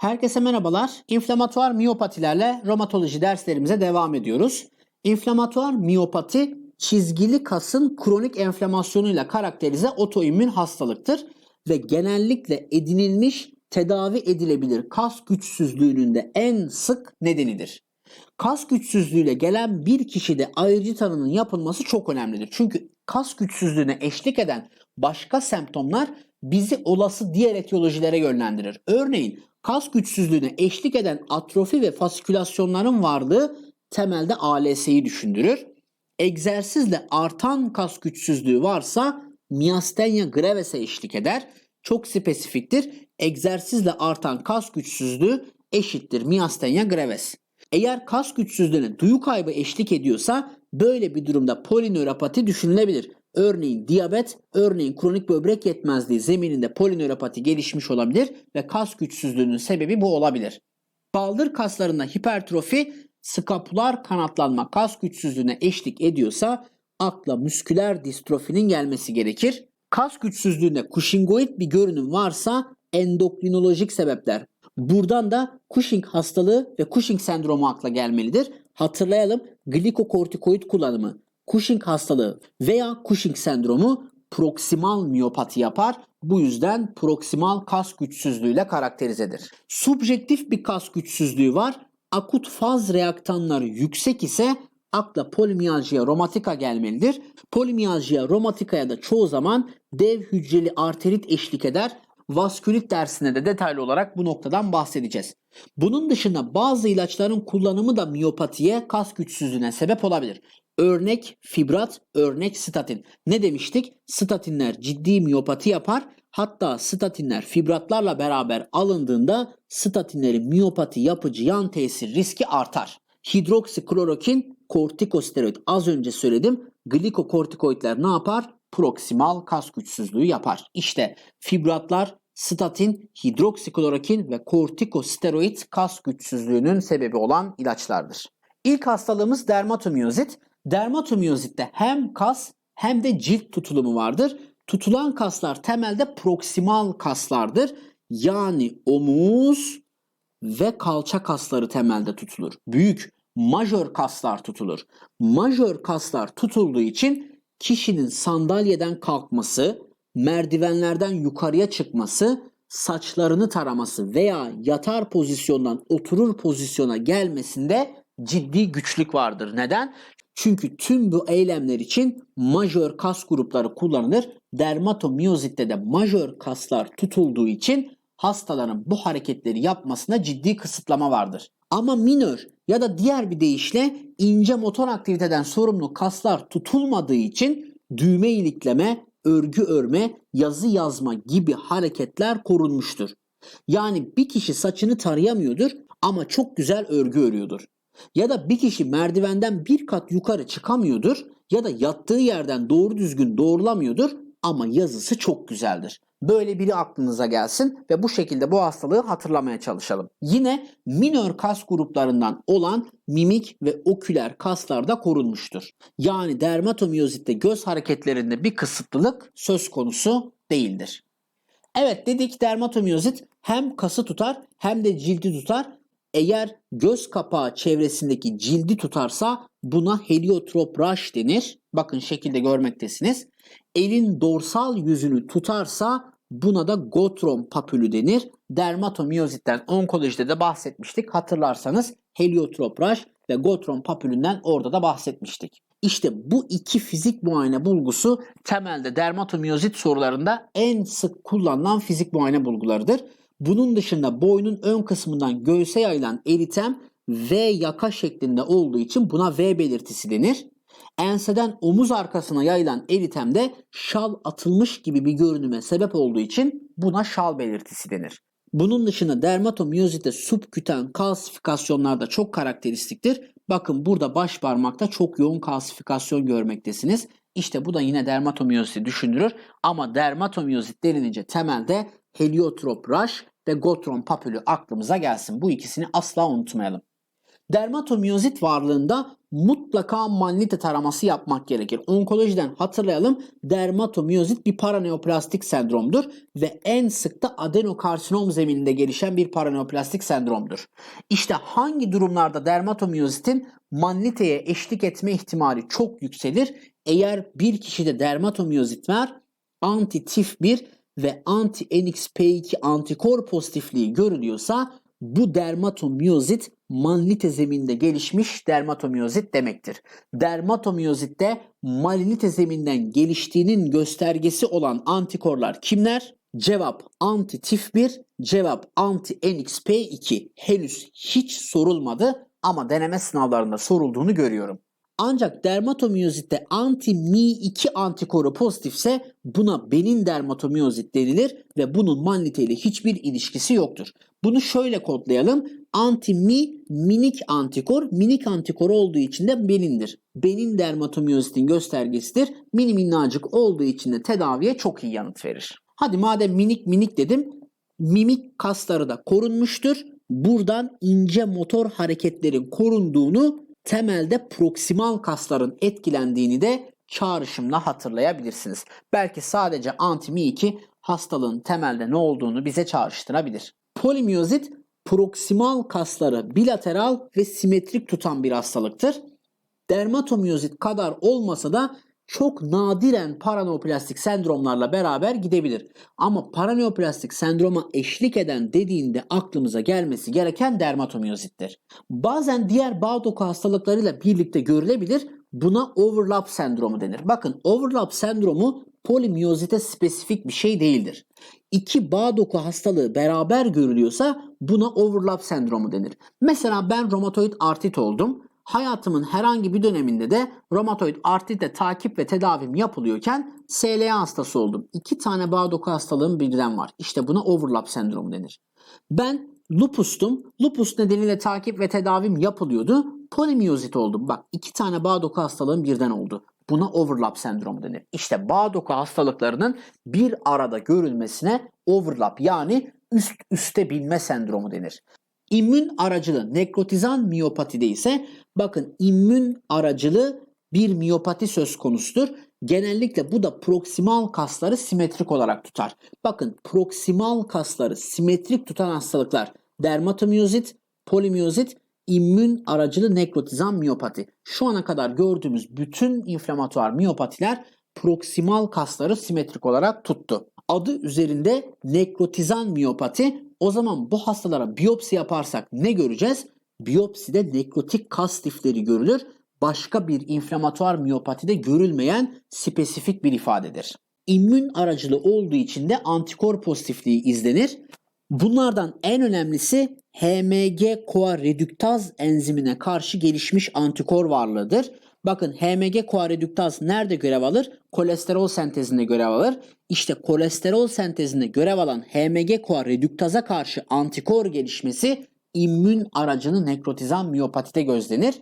Herkese merhabalar. İnflamatuar miyopatilerle romatoloji derslerimize devam ediyoruz. İnflamatuar miyopati çizgili kasın kronik enflamasyonuyla karakterize otoimmün hastalıktır ve genellikle edinilmiş tedavi edilebilir kas güçsüzlüğünün de en sık nedenidir. Kas güçsüzlüğüyle gelen bir kişide ayrıcı tanının yapılması çok önemlidir. Çünkü kas güçsüzlüğüne eşlik eden başka semptomlar bizi olası diğer etiyolojilere yönlendirir. Örneğin kas güçsüzlüğüne eşlik eden atrofi ve fasikülasyonların varlığı temelde ALS'yi düşündürür. Egzersizle artan kas güçsüzlüğü varsa miastenia graves'e eşlik eder. Çok spesifiktir. Egzersizle artan kas güçsüzlüğü eşittir miastenia graves. Eğer kas güçsüzlüğüne duyu kaybı eşlik ediyorsa böyle bir durumda polinöropati düşünülebilir. Örneğin diyabet, örneğin kronik böbrek yetmezliği zemininde polinöropati gelişmiş olabilir ve kas güçsüzlüğünün sebebi bu olabilir. Baldır kaslarında hipertrofi, skapular kanatlanma kas güçsüzlüğüne eşlik ediyorsa akla müsküler distrofinin gelmesi gerekir. Kas güçsüzlüğünde Cushingoid bir görünüm varsa endokrinolojik sebepler. Buradan da Cushing hastalığı ve Cushing sendromu akla gelmelidir. Hatırlayalım glikokortikoid kullanımı, Cushing hastalığı veya Cushing sendromu proksimal miyopati yapar. Bu yüzden proksimal kas güçsüzlüğüyle karakterizedir. Subjektif bir kas güçsüzlüğü var. Akut faz reaktanları yüksek ise akla polimiyaljiya romatika gelmelidir. Polimiyaljiya romatikaya da çoğu zaman dev hücreli arterit eşlik eder. Vaskülit dersinde de detaylı olarak bu noktadan bahsedeceğiz. Bunun dışında bazı ilaçların kullanımı da miyopatiye, kas güçsüzlüğüne sebep olabilir. Örnek fibrat, örnek statin. Ne demiştik? Statinler ciddi miyopati yapar. Hatta statinler fibratlarla beraber alındığında statinlerin miyopati yapıcı yan tesir riski artar. Hidroksiklorokin, kortikosteroid az önce söyledim. Glikokortikoidler ne yapar? Proksimal kas güçsüzlüğü yapar. İşte fibratlar, statin, hidroksiklorokin ve kortikosteroid kas güçsüzlüğünün sebebi olan ilaçlardır. İlk hastalığımız dermatomiyozit. Dermatomiyozitte hem kas hem de cilt tutulumu vardır. Tutulan kaslar temelde proksimal kaslardır. Yani omuz ve kalça kasları temelde tutulur. Büyük majör kaslar tutulur. Majör kaslar tutulduğu için kişinin sandalyeden kalkması, merdivenlerden yukarıya çıkması, saçlarını taraması veya yatar pozisyondan oturur pozisyona gelmesinde ciddi güçlük vardır. Neden? Çünkü tüm bu eylemler için majör kas grupları kullanılır. Dermatomiyozitte de majör kaslar tutulduğu için hastaların bu hareketleri yapmasına ciddi kısıtlama vardır. Ama minör ya da diğer bir deyişle ince motor aktiviteden sorumlu kaslar tutulmadığı için düğme ilikleme, örgü örme, yazı yazma gibi hareketler korunmuştur. Yani bir kişi saçını tarayamıyordur ama çok güzel örgü örüyordur. Ya da bir kişi merdivenden bir kat yukarı çıkamıyordur ya da yattığı yerden doğru düzgün doğrulamıyordur ama yazısı çok güzeldir. Böyle biri aklınıza gelsin ve bu şekilde bu hastalığı hatırlamaya çalışalım. Yine minör kas gruplarından olan mimik ve oküler kaslar da korunmuştur. Yani dermatomiyozitte göz hareketlerinde bir kısıtlılık söz konusu değildir. Evet dedik dermatomiyozit hem kası tutar hem de cildi tutar. Eğer göz kapağı çevresindeki cildi tutarsa buna heliotrop rush denir. Bakın şekilde görmektesiniz. Elin dorsal yüzünü tutarsa buna da Gotron papülü denir. Dermatomiyozitten onkolojide de bahsetmiştik. Hatırlarsanız heliotrop rush ve Gotron papülünden orada da bahsetmiştik. İşte bu iki fizik muayene bulgusu temelde dermatomiyozit sorularında en sık kullanılan fizik muayene bulgularıdır. Bunun dışında boynun ön kısmından göğse yayılan eritem V yaka şeklinde olduğu için buna V belirtisi denir. Enseden omuz arkasına yayılan eritem de şal atılmış gibi bir görünüme sebep olduğu için buna şal belirtisi denir. Bunun dışında dermatomiyozite subküten kalsifikasyonlar da çok karakteristiktir. Bakın burada baş parmakta çok yoğun kalsifikasyon görmektesiniz. İşte bu da yine dermatomiyoziti düşündürür. Ama dermatomiyozit denilince temelde heliotrop rush ve Gotron papülü aklımıza gelsin. Bu ikisini asla unutmayalım. Dermatomiyozit varlığında mutlaka mannite taraması yapmak gerekir. Onkolojiden hatırlayalım dermatomiyozit bir paraneoplastik sendromdur ve en sık da adenokarsinom zemininde gelişen bir paraneoplastik sendromdur. İşte hangi durumlarda dermatomiyozitin manniteye eşlik etme ihtimali çok yükselir? Eğer bir kişide dermatomiyozit var, anti-TIF1 ve anti-NXP2 antikor pozitifliği görülüyorsa bu dermatomiyozit malignite zeminde gelişmiş dermatomiyozit demektir. Dermatomiyozitte malignite zeminden geliştiğinin göstergesi olan antikorlar kimler? Cevap anti-TIF1, cevap anti-NXP2. Henüz hiç sorulmadı ama deneme sınavlarında sorulduğunu görüyorum. Ancak dermatomiyozitte anti-Mi2 antikoru pozitifse buna benin dermatomiyozit denilir ve bunun mannite ile hiçbir ilişkisi yoktur. Bunu şöyle kodlayalım. Anti-Mi minik antikor, minik antikor olduğu için de benindir. Benin dermatomiyozitin göstergesidir. Mini minnacık olduğu için de tedaviye çok iyi yanıt verir. Hadi madem minik minik dedim, mimik kasları da korunmuştur. Buradan ince motor hareketlerin korunduğunu temelde proksimal kasların etkilendiğini de çağrışımla hatırlayabilirsiniz. Belki sadece anti-Mi2 hastalığın temelde ne olduğunu bize çağrıştırabilir. Polimiyozit proksimal kasları bilateral ve simetrik tutan bir hastalıktır. Dermatomiyozit kadar olmasa da çok nadiren paraneoplastik sendromlarla beraber gidebilir. Ama paraneoplastik sendroma eşlik eden dediğinde aklımıza gelmesi gereken dermatomiyozittir. Bazen diğer bağ doku hastalıklarıyla birlikte görülebilir. Buna overlap sendromu denir. Bakın overlap sendromu polimiyozite spesifik bir şey değildir. İki bağ doku hastalığı beraber görülüyorsa buna overlap sendromu denir. Mesela ben romatoid artrit oldum. Hayatımın herhangi bir döneminde de romatoid artritle takip ve tedavim yapılıyorken SLA hastası oldum. İki tane bağ doku hastalığım birden var. İşte buna overlap sendromu denir. Ben lupustum. Lupus nedeniyle takip ve tedavim yapılıyordu. Polimiyozit oldum. Bak iki tane bağ doku hastalığım birden oldu. Buna overlap sendromu denir. İşte bağ doku hastalıklarının bir arada görülmesine overlap yani üst üste binme sendromu denir. İmmün aracılı nekrotizan miyopatide ise bakın immün aracılı bir miyopati söz konusudur. Genellikle bu da proksimal kasları simetrik olarak tutar. Bakın proksimal kasları simetrik tutan hastalıklar dermatomiyozit, polimiyozit, immün aracılı nekrotizan miyopati. Şu ana kadar gördüğümüz bütün inflamatuar miyopatiler proksimal kasları simetrik olarak tuttu. Adı üzerinde nekrotizan miyopati. O zaman bu hastalara biyopsi yaparsak ne göreceğiz? Biyopside nekrotik kas lifleri görülür. Başka bir inflamatuar miyopatide görülmeyen spesifik bir ifadedir. İmmün aracılı olduğu için de antikor pozitifliği izlenir. Bunlardan en önemlisi HMG-CoA reduktaz enzimine karşı gelişmiş antikor varlığıdır. Bakın HMG-CoA reduktaz nerede görev alır? Kolesterol sentezinde görev alır. İşte kolesterol sentezinde görev alan HMG-CoA reduktaza karşı antikor gelişmesi immün aracını nekrotizan miyopatide gözlenir.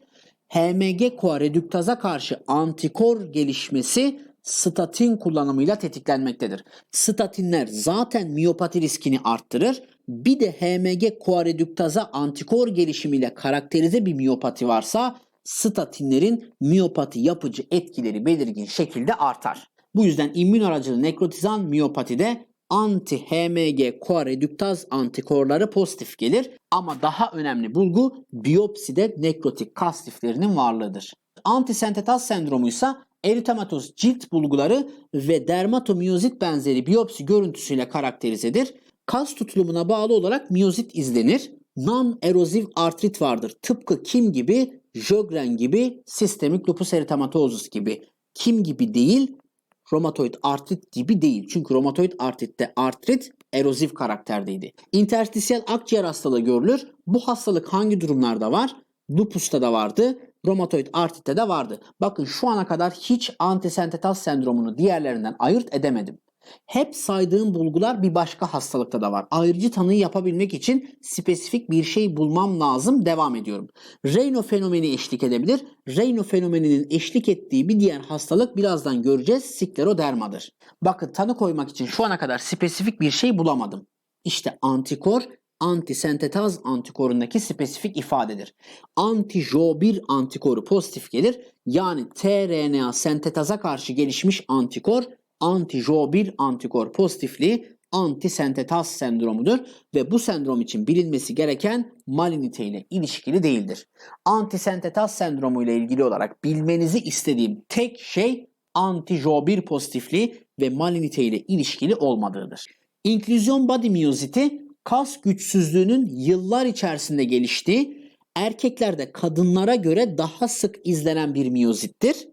HMG-CoA reduktaza karşı antikor gelişmesi statin kullanımıyla tetiklenmektedir. Statinler zaten miyopati riskini arttırır. Bir de HMG-CoA reduktaza antikor gelişimiyle karakterize bir miyopati varsa statinlerin miyopati yapıcı etkileri belirgin şekilde artar. Bu yüzden immün aracılı nekrotizan miyopatide anti-HMG CoA reduktaz antikorları pozitif gelir ama daha önemli bulgu biyopside nekrotik kas liflerinin varlığıdır. Antisentetaz sendromu ise eritematoz cilt bulguları ve dermatomiyozit benzeri biyopsi görüntüsüyle karakterizedir. Kas tutulumuna bağlı olarak miyozit izlenir. Non-erozif artrit vardır. Tıpkı kim gibi? Jögren gibi, sistemik lupus eritematosus gibi. Kim gibi değil, romatoid artrit gibi değil. Çünkü romatoid artritte artrit erozif karakterdeydi. İnterstisyal akciğer hastalığı görülür. Bu hastalık hangi durumlarda var? Lupusta da vardı. Romatoid artritte de vardı. Bakın şu ana kadar hiç antisentetaz sendromunu diğerlerinden ayırt edemedim. Hep saydığım bulgular bir başka hastalıkta da var. Ayrıcı tanıyı yapabilmek için spesifik bir şey bulmam lazım. Devam ediyorum. Raynaud fenomeni eşlik edebilir. Raynaud fenomeninin eşlik ettiği bir diğer hastalık birazdan göreceğiz. Sklerodermadır. Bakın tanı koymak için şu ana kadar spesifik bir şey bulamadım. İşte antikor antisentetaz antikorundaki spesifik ifadedir. Anti-Jo1 antikoru pozitif gelir. Yani tRNA sentetaza karşı gelişmiş antikor anti-Jo1 antikor pozitifliği antisentetaz sendromudur ve bu sendrom için bilinmesi gereken malinite ile ilişkili değildir. Antisentetaz sendromu ile ilgili olarak bilmenizi istediğim tek şey anti-Jo1 pozitifliği ve malinite ile ilişkili olmadığıdır. İnklüzyon body miyoziti kas güçsüzlüğünün yıllar içerisinde geliştiği erkeklerde kadınlara göre daha sık izlenen bir miyozittir.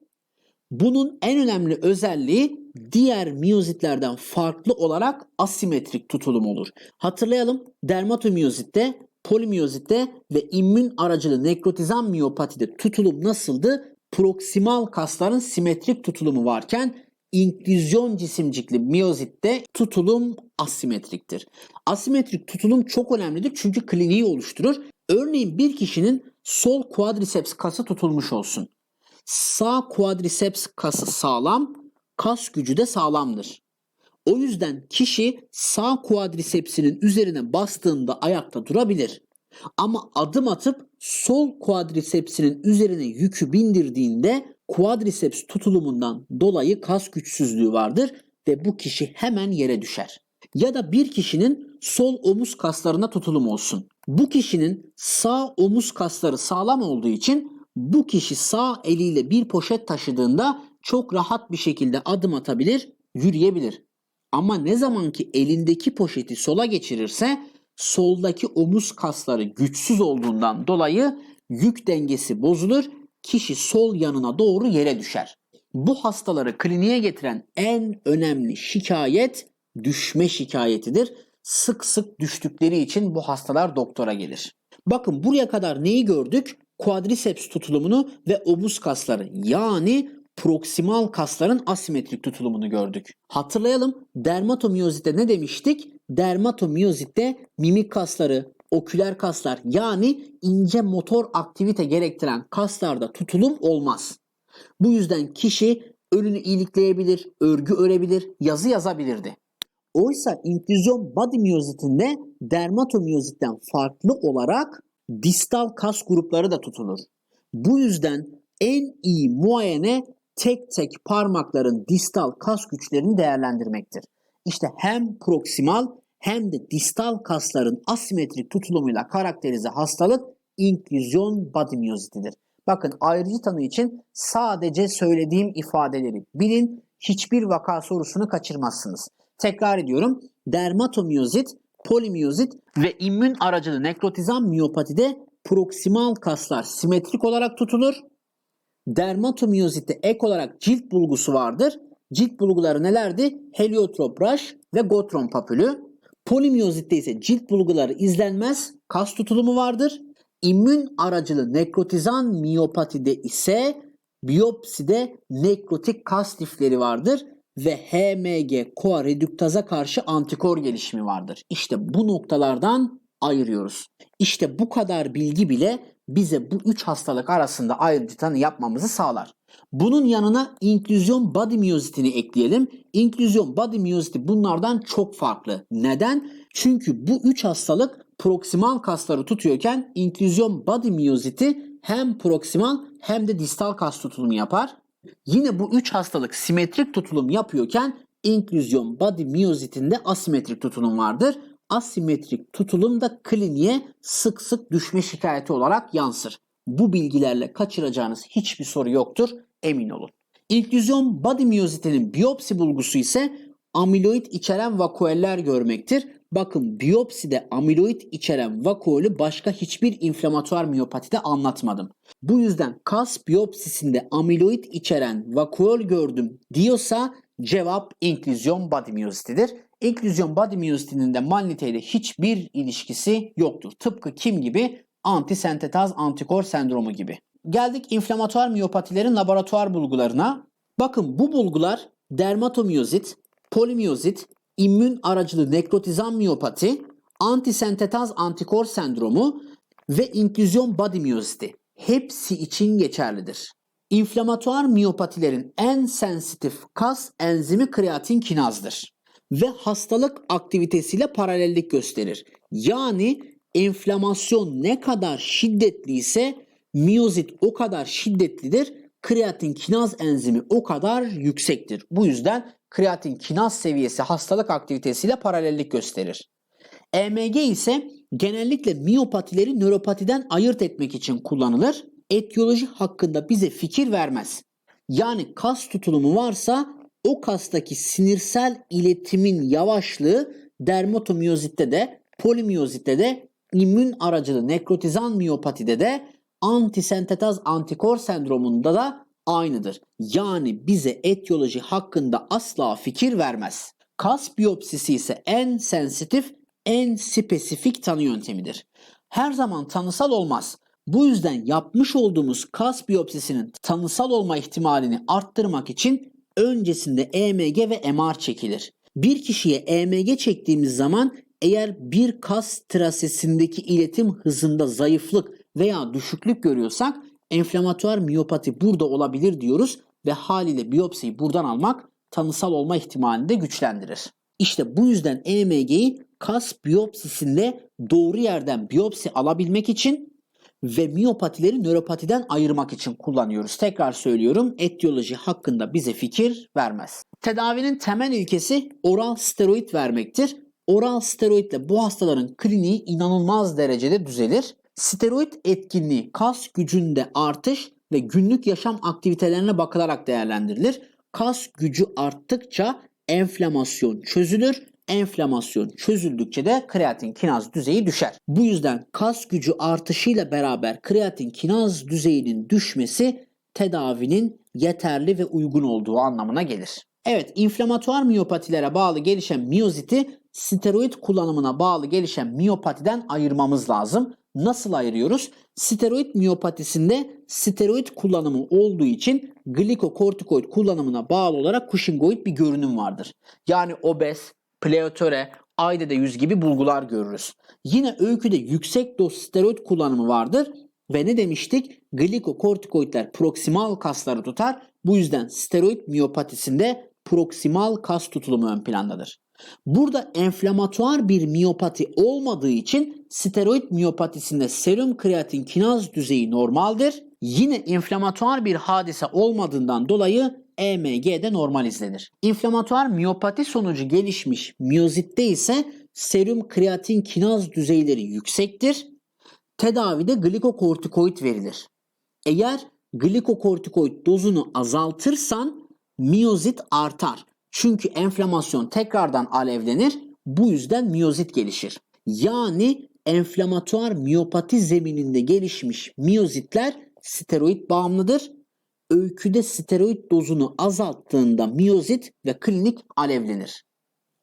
Bunun en önemli özelliği diğer miyozitlerden farklı olarak asimetrik tutulum olur. Hatırlayalım dermatomiyozitte, polimiyozitte ve immün aracılı nekrotizan miyopatide tutulum nasıldı? Proksimal kasların simetrik tutulumu varken inklüzyon cisimcikli miyozitte tutulum asimetriktir. Asimetrik tutulum çok önemlidir çünkü kliniği oluşturur. Örneğin bir kişinin sol quadriceps kası tutulmuş olsun. Sağ quadriceps kası sağlam, kas gücü de sağlamdır. O yüzden kişi sağ quadricepsinin üzerine bastığında ayakta durabilir. Ama adım atıp sol quadricepsinin üzerine yükü bindirdiğinde quadriceps tutulumundan dolayı kas güçsüzlüğü vardır ve bu kişi hemen yere düşer. Ya da bir kişinin sol omuz kaslarına tutulum olsun. Bu kişinin sağ omuz kasları sağlam olduğu için bu kişi sağ eliyle bir poşet taşıdığında çok rahat bir şekilde adım atabilir, yürüyebilir. Ama ne zaman ki elindeki poşeti sola geçirirse soldaki omuz kasları güçsüz olduğundan dolayı yük dengesi bozulur, kişi sol yanına doğru yere düşer. Bu hastaları kliniğe getiren en önemli şikayet düşme şikayetidir. Sık sık düştükleri için bu hastalar doktora gelir. Bakın buraya kadar neyi gördük? Quadriceps tutulumunu ve omuz kasları yani proksimal kasların asimetrik tutulumunu gördük. Hatırlayalım dermatomiyozite ne demiştik? Dermatomiyozitte mimik kasları, oküler kaslar yani ince motor aktivite gerektiren kaslarda tutulum olmaz. Bu yüzden kişi önünü iyilikleyebilir, örgü örebilir, yazı yazabilirdi. Oysa inklüzyon body miyozitinde dermatomiyozitten farklı olarak distal kas grupları da tutulur. Bu yüzden en iyi muayene tek tek parmakların distal kas güçlerini değerlendirmektir. İşte hem proksimal hem de distal kasların asimetrik tutulumuyla karakterize hastalık inklüzyon body miyozitidir. Bakın ayrıcı tanı için sadece söylediğim ifadeleri bilin, hiçbir vaka sorusunu kaçırmazsınız. Tekrar ediyorum. Dermatomiyozit, polimiyozit ve immün aracılı nekrotizan miyopatide proksimal kaslar simetrik olarak tutulur. Dermatomiyozitte ek olarak cilt bulgusu vardır. Cilt bulguları nelerdi? Heliotrop raş ve Gotron papülü. Polimiyozitte ise cilt bulguları izlenmez, kas tutulumu vardır. İmmün aracılı nekrotizan miyopatide ise biyopside nekrotik kas lifleri vardır ve HMG koa redüktaza karşı antikor gelişimi vardır. İşte bu noktalardan ayırıyoruz. İşte bu kadar bilgi bile bize bu üç hastalık arasında ayrıntı yapmamızı sağlar. Bunun yanına inklüzyon body miyozitini ekleyelim. İnklüzyon body miyoziti bunlardan çok farklı. Neden? Çünkü bu üç hastalık proksimal kasları tutuyorken inklüzyon body miyoziti hem proksimal hem de distal kas tutulumu yapar. Yine bu üç hastalık simetrik tutulum yapıyorken inklüzyon body miyozitinde asimetrik tutulum vardır. Asimetrik tutulum da kliniğe sık sık düşme şikayeti olarak yansır. Bu bilgilerle kaçıracağınız hiçbir soru yoktur emin olun. İnklüzyon body miyozitinin biyopsi bulgusu ise amiloid içeren vakuoller görmektir. Bakın biyopside amiloid içeren vakuolü başka hiçbir inflamatuar miyopatide anlatmadım. Bu yüzden kas biyopsisinde amiloid içeren vakuol gördüm diyorsa cevap inklüzyon body miyozitidir. İnklüzyon body miyozitinin de malignite ile hiçbir ilişkisi yoktur. Tıpkı kim gibi? Antisentetaz antikor sendromu gibi. Geldik inflamatuar miyopatilerin laboratuvar bulgularına. Bakın bu bulgular dermatomiyozit, polimiyozit, immün aracılı nekrotizan miyopati, antisentetaz antikor sendromu ve inklüzyon body miyoziti. Hepsi için geçerlidir. İnflamatuar miyopatilerin en sensitif kas enzimi kreatin kinazdır. ve hastalık aktivitesiyle paralellik gösterir. Yani enflamasyon ne kadar şiddetliyse miyozit o kadar şiddetlidir. Kreatin kinaz enzimi o kadar yüksektir. Bu yüzden kreatin kinaz seviyesi hastalık aktivitesiyle paralellik gösterir. EMG ise genellikle miyopatileri nöropatiden ayırt etmek için kullanılır. Etiyoloji hakkında bize fikir vermez. Yani kas tutulumu varsa o kastaki sinirsel iletimin yavaşlığı dermatomiyozitte de, polimiyozitte de, immün aracılı nekrotizan miyopatide de, antisentetaz antikor sendromunda da aynıdır. Yani bize etiyoloji hakkında asla fikir vermez. Kas biyopsisi ise en sensitif, en spesifik tanı yöntemidir. Her zaman tanısal olmaz. Bu yüzden yapmış olduğumuz kas biyopsisinin tanısal olma ihtimalini arttırmak için öncesinde EMG ve MR çekilir. Bir kişiye EMG çektiğimiz zaman eğer bir kas trasesindeki iletim hızında zayıflık veya düşüklük görüyorsak enflamatuar miyopati burada olabilir diyoruz ve haliyle biyopsiyi buradan almak tanısal olma ihtimalini de güçlendirir. İşte bu yüzden EMG'yi kas biyopsisinde doğru yerden biyopsi alabilmek için ve miyopatileri nöropatiden ayırmak için kullanıyoruz. Tekrar söylüyorum etiyoloji hakkında bize fikir vermez. Tedavinin temel ilkesi oral steroid vermektir. Oral steroidle bu hastaların kliniği inanılmaz derecede düzelir. Steroid etkinliği kas gücünde artış ve günlük yaşam aktivitelerine bakılarak değerlendirilir. Kas gücü arttıkça enflamasyon çözülür. Enflamasyon çözüldükçe de kreatin kinaz düzeyi düşer. Bu yüzden kas gücü artışıyla beraber kreatin kinaz düzeyinin düşmesi tedavinin yeterli ve uygun olduğu anlamına gelir. Evet, inflamatuar miyopatilere bağlı gelişen miyoziti steroid kullanımına bağlı gelişen miyopatiden ayırmamız lazım. Nasıl ayırıyoruz? Steroid miyopatisinde steroid kullanımı olduğu için glikokortikoid kullanımına bağlı olarak Cushingoid bir görünüm vardır. Yani obez, pleotöre, aydede yüz gibi bulgular görürüz. Yine öyküde yüksek doz steroid kullanımı vardır ve ne demiştik? Glikokortikoidler proksimal kasları tutar. Bu yüzden steroid miyopatisinde proksimal kas tutulumu ön plandadır. Burada enflamatuar bir miyopati olmadığı için steroid miyopatisinde serum kreatin kinaz düzeyi normaldir. Yine inflamatuar bir hadise olmadığından dolayı EMG de normal izlenir. İnflamatuar miyopati sonucu gelişmiş miyozitte ise serum kreatin kinaz düzeyleri yüksektir. Tedavide glikokortikoid verilir. Eğer glikokortikoid dozunu azaltırsan miyozit artar. Çünkü enflamasyon tekrardan alevlenir. Bu yüzden miyozit gelişir. Yani enflamatuar miyopati zemininde gelişmiş miyozitler steroid bağımlıdır. Öyküde steroid dozunu azalttığında miyozit ve klinik alevlenir.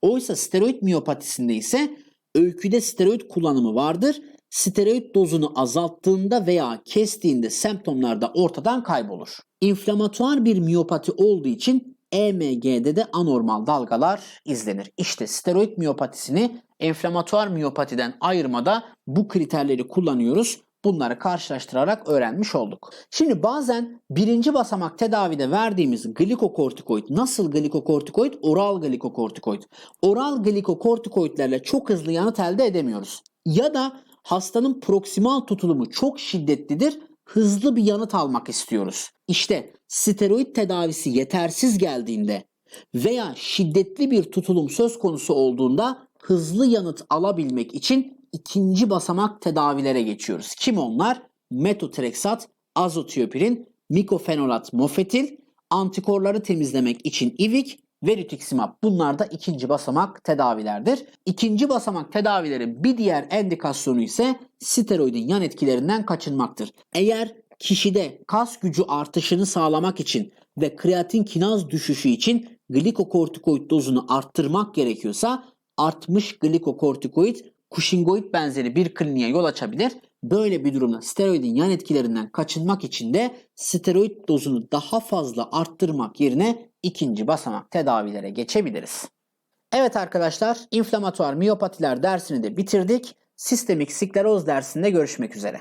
Oysa steroid miyopatisinde ise öyküde steroid kullanımı vardır. Steroid dozunu azalttığında veya kestiğinde semptomlar da ortadan kaybolur. İnflamatuar bir miyopati olduğu için EMG'de de anormal dalgalar izlenir. İşte steroid miyopatisini enflamatuar miyopatiden ayırmada bu kriterleri kullanıyoruz. Bunları karşılaştırarak öğrenmiş olduk. Şimdi bazen birinci basamak tedavide verdiğimiz glikokortikoid nasıl glikokortikoid? Oral glikokortikoid. Oral glikokortikoidlerle çok hızlı yanıt elde edemiyoruz. Ya da hastanın proksimal tutulumu çok şiddetlidir. Hızlı bir yanıt almak istiyoruz. İşte steroid tedavisi yetersiz geldiğinde veya şiddetli bir tutulum söz konusu olduğunda hızlı yanıt alabilmek için ikinci basamak tedavilere geçiyoruz. Kim onlar? Metotrexat, azotiopirin, mikofenolat, mofetil, antikorları temizlemek için ivik ve rituximab. Bunlar da ikinci basamak tedavilerdir. İkinci basamak tedavilerin bir diğer endikasyonu ise steroidin yan etkilerinden kaçınmaktır. Eğer kişide kas gücü artışını sağlamak için ve kreatin kinaz düşüşü için glikokortikoid dozunu arttırmak gerekiyorsa artmış glikokortikoid Cushingoid benzeri bir kliniğe yol açabilir. Böyle bir durumda steroidin yan etkilerinden kaçınmak için de steroid dozunu daha fazla arttırmak yerine ikinci basamak tedavilere geçebiliriz. Evet arkadaşlar, inflamatuar miyopatiler dersini de bitirdik. Sistemik skleroz dersinde görüşmek üzere.